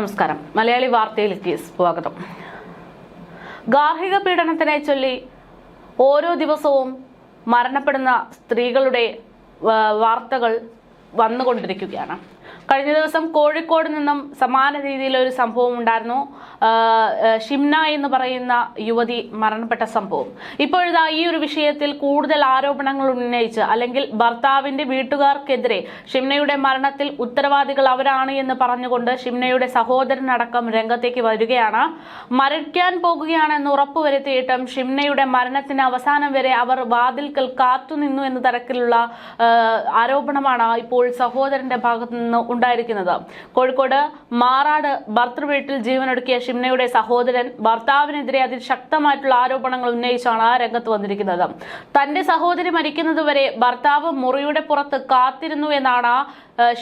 നമസ്കാരം. മലയാളി വാർത്തയിലേക്ക് സ്വാഗതം. ഗാർഹിക പീഡനത്തിനെ ചൊല്ലി ഓരോ ദിവസവും മരണപ്പെടുന്ന സ്ത്രീകളുടെ വാർത്തകൾ വന്നുകൊണ്ടിരിക്കുകയാണ്. കഴിഞ്ഞ ദിവസം കോഴിക്കോട് നിന്നും സമാന രീതിയിലൊരു സംഭവം ഉണ്ടായിരുന്നു. ഷിംന എന്ന് പറയുന്ന യുവതി മരണപ്പെട്ട സംഭവം. ഇപ്പോഴിതാ ഈ ഒരു വിഷയത്തിൽ കൂടുതൽ ആരോപണങ്ങൾ ഉന്നയിച്ച് അല്ലെങ്കിൽ ഭർത്താവിന്റെ വീട്ടുകാർക്കെതിരെ ഷിംനയുടെ മരണത്തിൽ ഉത്തരവാദികൾ അവരാണ് എന്ന് പറഞ്ഞുകൊണ്ട് ഷിംനയുടെ സഹോദരനടക്കം രംഗത്തേക്ക് വരികയാണ്. മരിക്കാൻ പോകുകയാണെന്ന് ഉറപ്പുവരുത്തിയിട്ടും ഷിംനയുടെ മരണത്തിന് അവസാനം വരെ അവർ വാതിൽക്കൽ കാത്തുനിന്നു എന്ന തരത്തിലുള്ള ആരോപണമാണ് ഇപ്പോൾ സഹോദരന്റെ ഭാഗത്തു നിന്ന് ഉണ്ടായിരിക്കുന്നത്. കോഴിക്കോട് മാറാട് ഭർത്തൃവീട്ടിൽ ജീവനൊടുക്കിയ ഷിംനയുടെ സഹോദരൻ ഭർത്താവിനെതിരെ അതിശക്തമായിട്ടുള്ള ആരോപണങ്ങൾ ഉന്നയിച്ചാണ് ആ രംഗത്ത് വന്നിരിക്കുന്നത്. തന്റെ സഹോദരി മരിക്കുന്നതുവരെ ഭർത്താവ് മുറിയുടെ പുറത്ത് കാത്തിരുന്നു എന്നാണ്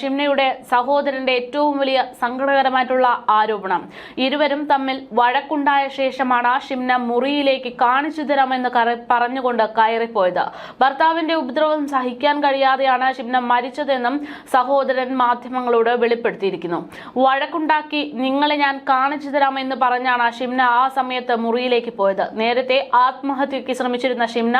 ഷിംനയുടെ സഹോദരന്റെ ഏറ്റവും വലിയ സങ്കടകരമായിട്ടുള്ള ആരോപണം. ഇരുവരും തമ്മിൽ വഴക്കുണ്ടായ ശേഷമാണ് ഷിംന മുറിയിലേക്ക് കാണിച്ചു തരാമെന്ന് പറഞ്ഞുകൊണ്ട് കയറിപ്പോയത്. ഭർത്താവിന്റെ ഉപദ്രവം സഹിക്കാൻ കഴിയാതെയാണ് ഷിംന മരിച്ചതെന്നും സഹോദരൻ മാധ്യമങ്ങളോട് വെളിപ്പെടുത്തിയിരിക്കുന്നു. വഴക്കുണ്ടാക്കി നിങ്ങളെ ഞാൻ കാണിച്ചു തരാമെന്ന് പറഞ്ഞാണ് ഷിംന ആ സമയത്ത് മുറിയിലേക്ക് പോയത്. നേരത്തെ ആത്മഹത്യക്ക് ശ്രമിച്ചിരുന്ന ഷിംന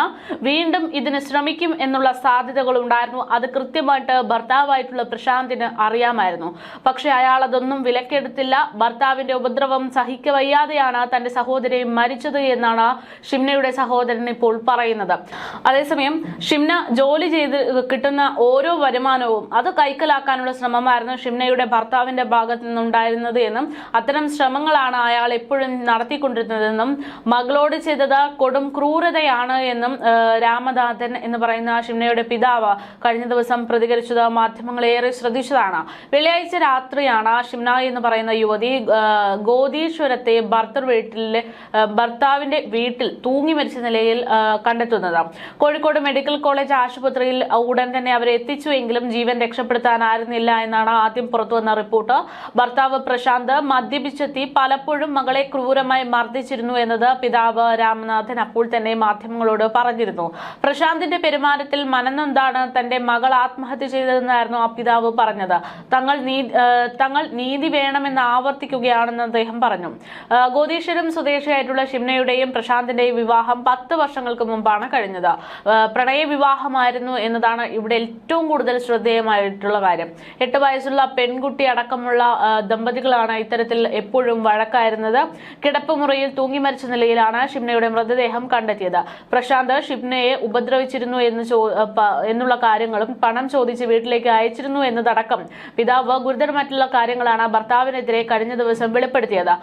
വീണ്ടും ഇതിന് ശ്രമിക്കും എന്നുള്ള സാധ്യതകളുണ്ടായിരുന്നു. അത് കൃത്യമായിട്ട് ഭർത്താവായിട്ടുള്ള പ്രശാന്തിന് അറിയാമായിരുന്നു. പക്ഷെ അയാൾ അതൊന്നും വിലക്കെടുത്തില്ല. ഭർത്താവിന്റെ ഉപദ്രവം സഹിക്കവയ്യാതെയാണ് തന്റെ സഹോദരി മരിച്ചത് എന്നാണ് ഷിംനയുടെ സഹോദരൻ ഇപ്പോൾ പറയുന്നത്. അതേസമയം ഷിംന ജോലി ചെയ്ത് കിട്ടുന്ന ഓരോ വരുമാനവും അത് കൈക്കലാക്കാനുള്ള ശ്രമമായിരുന്നു ഷിംനയുടെ ഭർത്താവിന്റെ ഭാഗത്തു നിന്നുണ്ടായിരുന്നത് എന്നും അത്തരം ശ്രമങ്ങളാണ് അയാൾ എപ്പോഴും നടത്തിക്കൊണ്ടിരുന്നതെന്നും മകളോട് ചെയ്തത് കൊടും ക്രൂരതയാണ് എന്നും രാമനാഥൻ എന്ന് പറയുന്ന ഷിംനയുടെ പിതാവ് കഴിഞ്ഞ ദിവസം പ്രതികരിച്ചത് മാധ്യമങ്ങളെ ഏറെ ശ്രദ്ധിച്ചതാണ്. വെള്ളിയാഴ്ച രാത്രിയാണ് ഷിംന എന്ന് പറയുന്ന യുവതി ഗോദീശ്വരത്തെ ഭർത്തർ വീട്ടിലെ ഭർത്താവിന്റെ വീട്ടിൽ തൂങ്ങി മരിച്ച നിലയിൽ കണ്ടെത്തുന്നത്. കോഴിക്കോട് മെഡിക്കൽ കോളേജ് ആശുപത്രിയിൽ ഉടൻ തന്നെ അവരെ എത്തിച്ചുവെങ്കിലും ജീവൻ രക്ഷപ്പെടുത്താനായിരുന്നില്ല എന്നാണ് ആദ്യം പുറത്തുവന്ന റിപ്പോർട്ട്. ഭർത്താവ് പ്രശാന്ത് മദ്യപിച്ചെത്തി പലപ്പോഴും മകളെ ക്രൂരമായി മർദ്ദിച്ചിരുന്നു എന്നത് പിതാവ് രാമനാഥൻ അപ്പോൾ തന്നെ മാധ്യമങ്ങളോട് പറഞ്ഞിരുന്നു. പ്രശാന്തിന്റെ പെരുമാറ്റത്തിൽ മനനൊന്താണ് തന്റെ മകൾ ആത്മഹത്യ ചെയ്തതെന്നായിരുന്നു പിതാവ് പറഞ്ഞത് തങ്ങൾ തങ്ങൾ നീതി വേണമെന്ന് ആവർത്തിക്കുകയാണെന്ന് അദ്ദേഹം പറഞ്ഞു. ഗോദീശ്വരം സ്വദേശിയായിട്ടുള്ള ഷിംനയുടെയും പ്രശാന്തിന്റെയും വിവാഹം പത്ത് വർഷങ്ങൾക്ക് മുമ്പാണ് കഴിഞ്ഞത്. പ്രണയ വിവാഹമായിരുന്നു എന്നതാണ് ഇവിടെ ഏറ്റവും കൂടുതൽ ശ്രദ്ധേയമായിട്ടുള്ള കാര്യം. എട്ട് വയസ്സുള്ള പെൺകുട്ടി അടക്കമുള്ള ദമ്പതികളാണ് ഇത്തരത്തിൽ എപ്പോഴും വഴക്കായിരുന്നത്. കിടപ്പുമുറിയിൽ തൂങ്ങി മരിച്ച നിലയിലാണ് ഷിംനയുടെ മൃതദേഹം കണ്ടെത്തിയത്. പ്രശാന്ത് ഷിംനയെ ഉപദ്രവിച്ചിരുന്നു എന്ന് എന്നുള്ള കാര്യങ്ങളും പണം ചോദിച്ച് വീട്ടിലേക്ക് അയച്ചിരുന്നു എന്നതടക്കം. പിതാവ് ഗുരുതരമായിട്ടുള്ള കാര്യങ്ങളാണ് ഭർത്താവിനെതിരെ കഴിഞ്ഞ ദിവസം വെളിപ്പെടുത്തിയത്.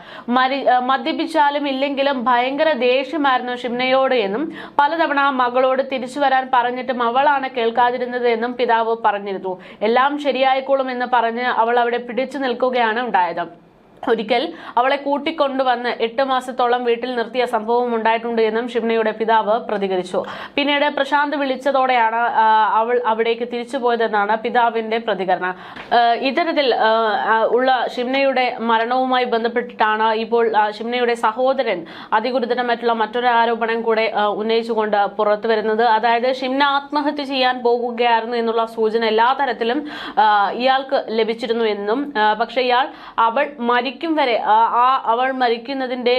മദ്യപിച്ചാലും ഇല്ലെങ്കിലും ഭയങ്കര ദേഷ്യമായിരുന്നു ഷിംനയോട് എന്നും പലതവണ മകളോട് തിരിച്ചു വരാൻ പറഞ്ഞിട്ടും അവളാണ് കേൾക്കാതിരുന്നത് എന്നും പിതാവ് പറഞ്ഞിരുന്നു. എല്ലാം ശരിയായിക്കോളും എന്ന് പറഞ്ഞ് അവൾ അവിടെ പിടിച്ചു നിൽക്കുകയാണ് ഉണ്ടായത്. ഒരിക്കൽ അവളെ കൂട്ടിക്കൊണ്ടുവന്ന് എട്ട് മാസത്തോളം വീട്ടിൽ നിർത്തിയ സംഭവം ഉണ്ടായിട്ടുണ്ട് എന്നും ഷിംനയുടെ പിതാവ് പ്രതികരിച്ചു. പിന്നീട് പ്രശാന്ത് വിളിച്ചതോടെയാണ് അവൾ അവിടേക്ക് തിരിച്ചു പോയതെന്നാണ് പിതാവിന്റെ പ്രതികരണം. ഇത്തരത്തിൽ ഉള്ള ഷിംനയുടെ മരണവുമായി ബന്ധപ്പെട്ടിട്ടാണ് ഇപ്പോൾ ഷിംനയുടെ സഹോദരൻ അതിഗുരുതരമായിട്ടുള്ള മറ്റൊരു ആരോപണം കൂടെ ഉന്നയിച്ചുകൊണ്ട് പുറത്തു വരുന്നത്. അതായത് ഷിംന ആത്മഹത്യ ചെയ്യാൻ പോകുകയായിരുന്നു എന്നുള്ള സൂചന എല്ലാ തരത്തിലും ഇയാൾക്ക് ലഭിച്ചിരുന്നു എന്നും പക്ഷേ ഇയാൾ അവൾ മരിക്കും വരെ ആ അവൾ മരിക്കുന്നതിന്റെ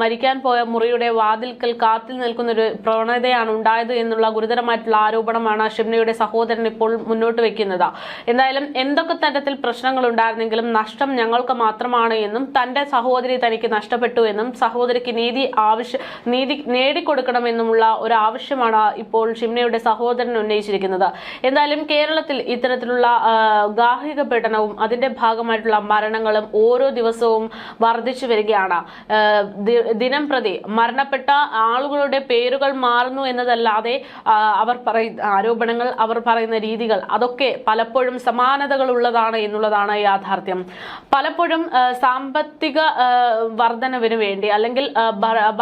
മരിക്കാൻ പോയ മുറിയുടെ വാതിൽക്കൽ കാത്തിൽ നിൽക്കുന്ന ഒരു പ്രവണതയാണ് ഉണ്ടായത് എന്നുള്ള ഗുരുതരമായിട്ടുള്ള ആരോപണമാണ് ഷിംനയുടെ സഹോദരൻ ഇപ്പോൾ മുന്നോട്ട് വെക്കുന്നത്. എന്തായാലും എന്തൊക്കെ തരത്തിൽ പ്രശ്നങ്ങൾ ഉണ്ടായിരുന്നെങ്കിലും നഷ്ടം ഞങ്ങൾക്ക് മാത്രമാണ് എന്നും തന്റെ സഹോദരി തനിക്ക് നഷ്ടപ്പെട്ടു എന്നും സഹോദരിക്ക് നീതി ആവശ്യ നീതി നേടിക്കൊടുക്കണമെന്നുമുള്ള ഒരു ആവശ്യമാണ് ഇപ്പോൾ ഷിംനയുടെ സഹോദരൻ ഉന്നയിച്ചിരിക്കുന്നത്. എന്തായാലും കേരളത്തിൽ ഇത്തരത്തിലുള്ള ഗാർഹിക പീഡനവും അതിന്റെ ഭാഗമായിട്ടുള്ള മരണങ്ങളും ഓരോ ദിവസവും വർദ്ധിച്ചു വരികയാണ്. ദിനം പ്രതി മരണപ്പെട്ട ആളുകളുടെ പേരുകൾ മാറുന്നു എന്നതല്ലാതെ അവർ പറയുന്ന ആരോപണങ്ങൾ അവർ പറയുന്ന രീതികൾ അതൊക്കെ പലപ്പോഴും സമാനതകൾ ഉള്ളതാണ് എന്നുള്ളതാണ് യാഥാർത്ഥ്യം. പലപ്പോഴും സാമ്പത്തിക വർധനവിന് വേണ്ടി അല്ലെങ്കിൽ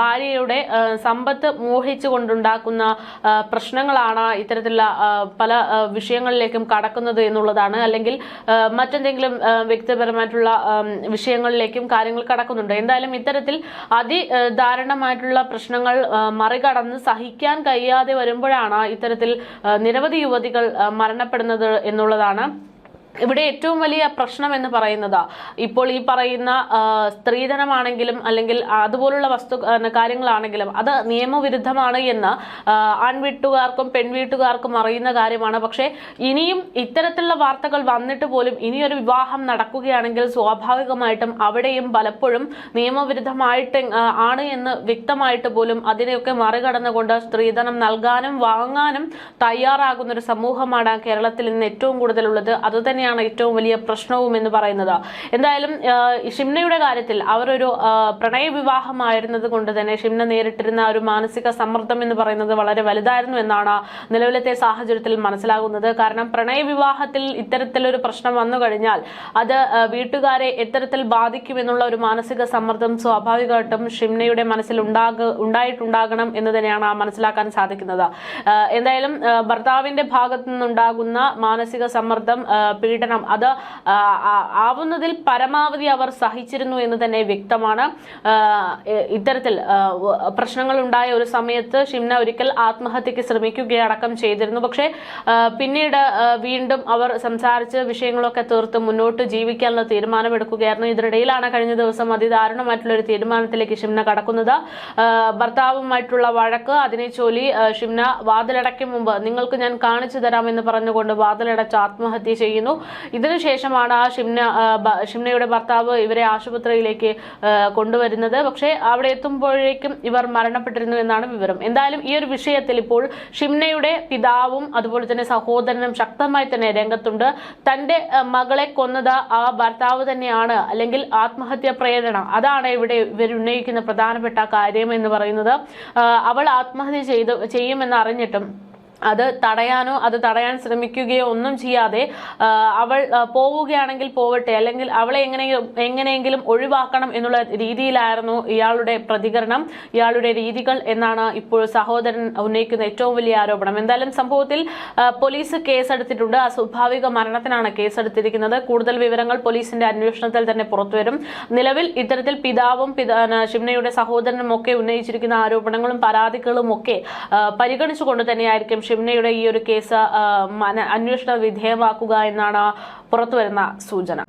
ഭാര്യയുടെ സമ്പത്ത് മോഹിച്ചു കൊണ്ടുണ്ടാക്കുന്ന പ്രശ്നങ്ങളാണ് ഇത്തരത്തിലുള്ള പല വിഷയങ്ങളിലേക്കും കടക്കുന്നത് എന്നുള്ളതാണ്. അല്ലെങ്കിൽ മറ്റെന്തെങ്കിലും വ്യക്തിപരമായിട്ടുള്ള വിഷയങ്ങളിലേക്കും കാര്യങ്ങൾ കടക്കുന്നുണ്ട്. എന്തായാലും ഇത്തരത്തിൽ അതിദാരുണമായിട്ടുള്ള പ്രശ്നങ്ങൾ മറികടന്ന് സഹിക്കാൻ കഴിയാതെ വരുമ്പോഴാണ് ഇത്തരത്തിൽ നിരവധി യുവതികൾ മരണപ്പെടുന്നത് എന്നുള്ളതാണ് ഇവിടെ ഏറ്റവും വലിയ പ്രശ്നം എന്ന് പറയുന്നത്. ഇപ്പോൾ ഈ പറയുന്ന സ്ത്രീധനമാണെങ്കിലും അല്ലെങ്കിൽ അതുപോലുള്ള വസ്തു കാര്യങ്ങളാണെങ്കിലും അത് നിയമവിരുദ്ധമാണ് എന്ന് ആൺവീട്ടുകാർക്കും പെൺവീട്ടുകാർക്കും അറിയുന്ന കാര്യമാണ്. പക്ഷേ ഇനിയും ഇത്തരത്തിലുള്ള വാർത്തകൾ വന്നിട്ട് പോലും ഇനിയൊരു വിവാഹം നടക്കുകയാണെങ്കിൽ സ്വാഭാവികമായിട്ടും അവിടെയും പലപ്പോഴും നിയമവിരുദ്ധമായിട്ട് ആണ് എന്ന് വ്യക്തമായിട്ട് പോലും അതിനെയൊക്കെ മറികടന്നുകൊണ്ട് സ്ത്രീധനം നൽകാനും വാങ്ങാനും തയ്യാറാകുന്ന ഒരു സമൂഹമാണ് കേരളത്തിൽ ഇന്ന് ഏറ്റവും കൂടുതലുള്ളത്. അതുതന്നെയാണ് ഏറ്റവും വലിയ പ്രശ്നവും എന്ന് പറയുന്നത്. എന്തായാലും ഷിംനയുടെ കാര്യത്തിൽ അവരൊരു പ്രണയ വിവാഹമായിരുന്നത് കൊണ്ട് തന്നെ ഷിംന നേരിട്ടിരുന്ന ഒരു മാനസിക സമ്മർദ്ദം എന്ന് പറയുന്നത് വളരെ വലുതായിരുന്നു എന്നാണ് നിലവിലത്തെ സാഹചര്യത്തിൽ മനസ്സിലാകുന്നത്. കാരണം പ്രണയ വിവാഹത്തിൽ ഇത്തരത്തിലൊരു പ്രശ്നം വന്നു കഴിഞ്ഞാൽ അത് വീട്ടുകാരെ എത്തരത്തിൽ ബാധിക്കുമെന്നുള്ള ഒരു മാനസിക സമ്മർദ്ദം സ്വാഭാവികമായിട്ടും ഷിംനയുടെ മനസ്സിൽ ഉണ്ടാക ഉണ്ടായിട്ടുണ്ടാകണം എന്ന് തന്നെയാണ് മനസ്സിലാക്കാൻ സാധിക്കുന്നത്. എന്തായാലും ഭർത്താവിന്റെ ഭാഗത്തു നിന്നുണ്ടാകുന്ന മാനസിക സമ്മർദ്ദം ആ, പീഡനം അത് ആവുന്നതിൽ പരമാവധി അവർ സഹിച്ചിരുന്നു എന്ന് തന്നെ വ്യക്തമാണ്. ഇത്തരത്തിൽ പ്രശ്നങ്ങൾ ഉണ്ടായ ഒരു സമയത്ത് ഷിംന ഒരിക്കൽ ആത്മഹത്യക്ക് ശ്രമിക്കുകയടക്കം ചെയ്തിരുന്നു. പക്ഷേ പിന്നീട് വീണ്ടും അവർ സംസാരിച്ച് വിഷയങ്ങളൊക്കെ തീർത്ത് മുന്നോട്ട് ജീവിക്കാനുള്ള തീരുമാനമെടുക്കുകയായിരുന്നു. ഇതിനിടയിലാണ് കഴിഞ്ഞ ദിവസം അതിദാരുണമായിട്ടുള്ള ഒരു തീരുമാനത്തിലേക്ക് ഷിംന കടക്കുന്നത്. ഭർത്താവുമായിട്ടുള്ള വഴക്ക് അതിനെ ചൊല്ലി ഷിംന വാതിലടയ്ക്കും മുമ്പ് നിങ്ങൾക്ക് ഞാൻ കാണിച്ചു തരാമെന്ന് പറഞ്ഞുകൊണ്ട് വാതിലടച്ച് ആത്മഹത്യ ചെയ്യുന്നു. ഇതിനുശേഷമാണ് ആ ഷിംന ഷിംനയുടെ ഭർത്താവ് ഇവരെ ആശുപത്രിയിലേക്ക് കൊണ്ടുവരുന്നത്. പക്ഷേ അവിടെ എത്തുമ്പോഴേക്കും ഇവർ മരണപ്പെട്ടിരുന്നു എന്നാണ് വിവരം. എന്തായാലും ഈ ഒരു വിഷയത്തിൽ ഇപ്പോൾ ഷിംനയുടെ പിതാവും അതുപോലെ തന്നെ സഹോദരനും ശക്തമായി തന്നെ രംഗത്തുണ്ട്. തന്റെ ആ, മകളെ കൊന്നത് ആ ഭർത്താവ് തന്നെയാണ്. അല്ലെങ്കിൽ ആത്മഹത്യ പ്രേരണ. അതാണ് ഇവിടെ ഇവർ ഉന്നയിക്കുന്ന പ്രധാനപ്പെട്ട കാര്യം എന്ന് പറയുന്നത്. അവൾ ആത്മഹത്യ ചെയ്ത് ചെയ്യുമെന്ന് അറിഞ്ഞിട്ടും അത് തടയാനോ അത് തടയാൻ ശ്രമിക്കുകയോ ഒന്നും ചെയ്യാതെ അവൾ പോവുകയാണെങ്കിൽ പോവട്ടെ അല്ലെങ്കിൽ അവളെ എങ്ങനെയും എങ്ങനെയെങ്കിലും ഒഴിവാക്കണം എന്നുള്ള രീതിയിലായിരുന്നു ഇയാളുടെ പ്രതികരണം ഇയാളുടെ രീതികൾ എന്നാണ് ഇപ്പോൾ സഹോദരൻ ഉന്നയിക്കുന്ന ഏറ്റവും വലിയ ആരോപണം. എന്തായാലും സംഭവത്തിൽ പോലീസ് കേസെടുത്തിട്ടുണ്ട്. അസ്വാഭാവിക മരണത്തിനാണ് കേസെടുത്തിരിക്കുന്നത്. കൂടുതൽ വിവരങ്ങൾ പോലീസിന്റെ അന്വേഷണത്തിൽ തന്നെ പുറത്തുവരും. നിലവിൽ ഇത്തരത്തിൽ പിതാവും പിതാ ഷിംനയുടെ സഹോദരനും ഒക്കെ ഉന്നയിച്ചിരിക്കുന്ന ആരോപണങ്ങളും പരാതികളും ഒക്കെ പരിഗണിച്ചുകൊണ്ട് തന്നെയായിരിക്കും ഷിംനയുടെ ഈ ഒരു കേസ് അന്വേഷണ വിധേയമാക്കുക എന്നാണ് പുറത്തുവരുന്ന സൂചന.